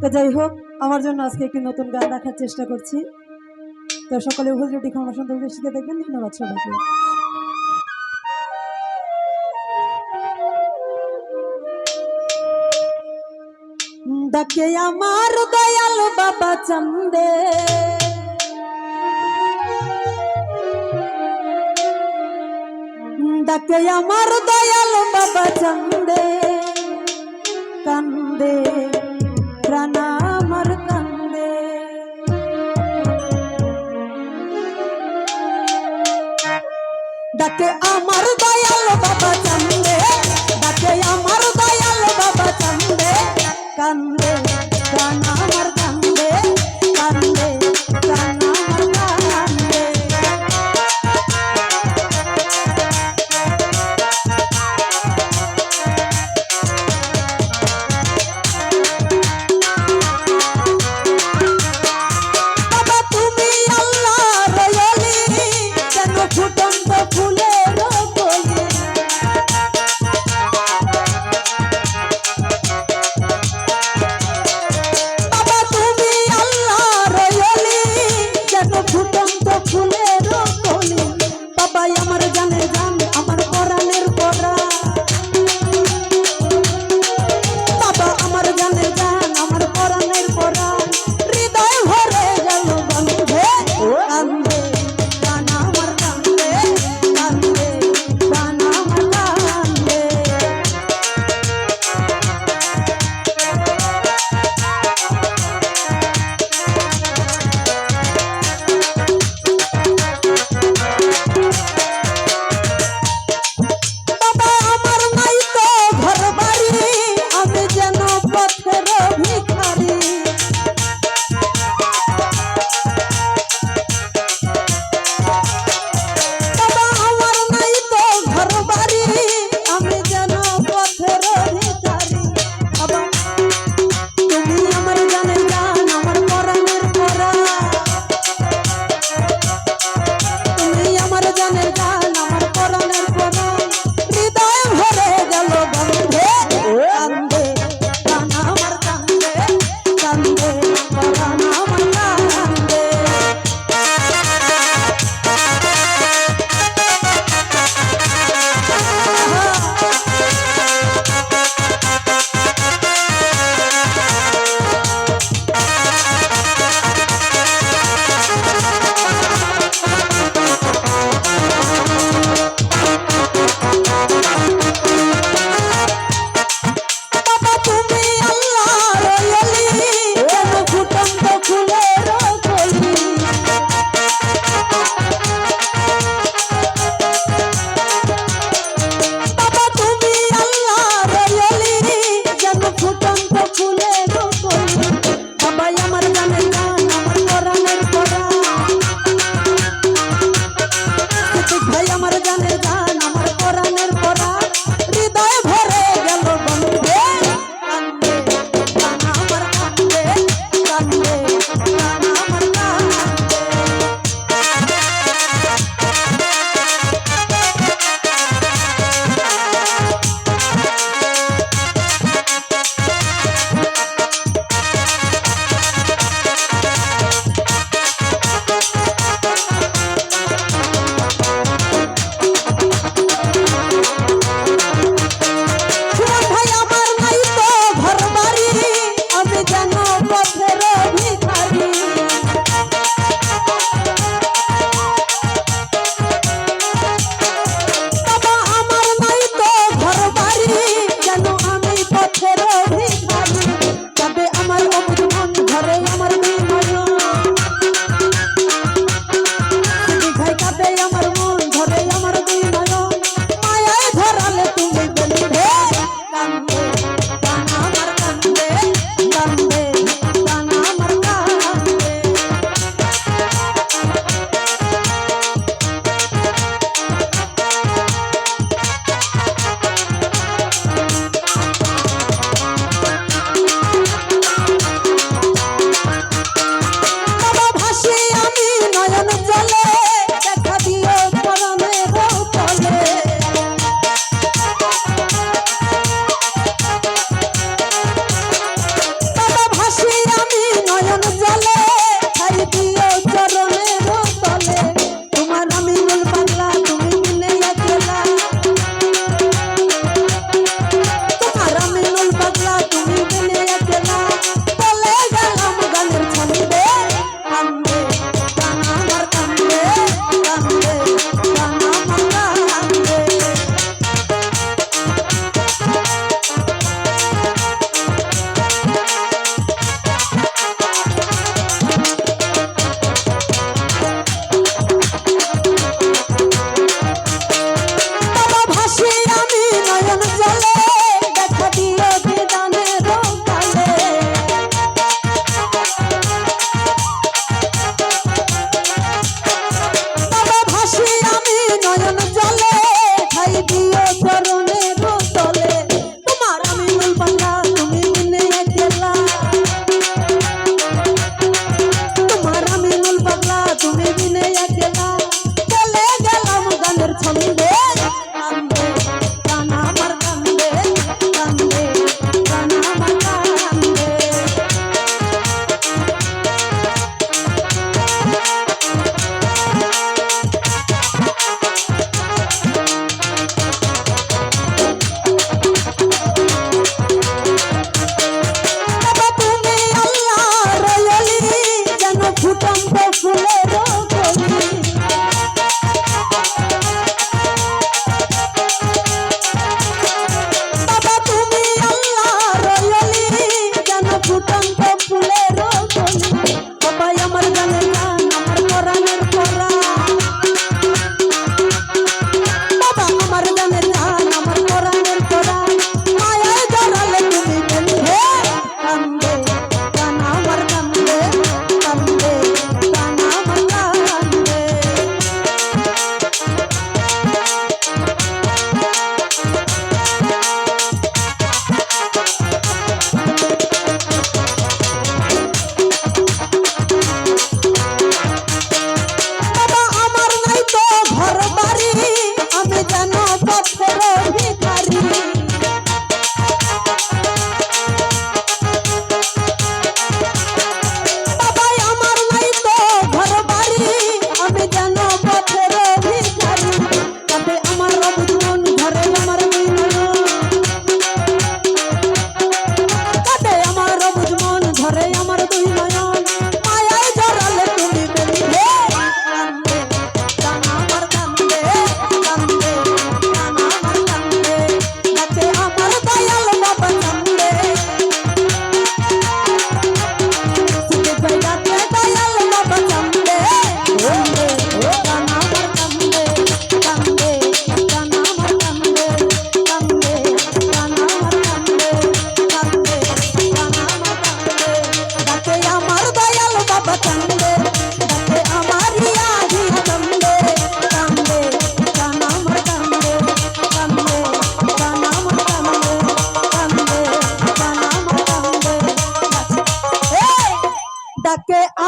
তো যাই হোক, আমার জন্য আজকে একটি নতুন গান রাখার চেষ্টা করছি। তো সকলে হুজুরটি ক্ষমা সুন্দর দৃষ্টিতে দেখবেন। ধন্যবাদ সবাইকে। ডাকে আমার দয়াল বাবা চন্দে। ডাকে আমার দয়াল বাবা চন্দে।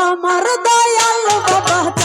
আমার দয়াল বাবা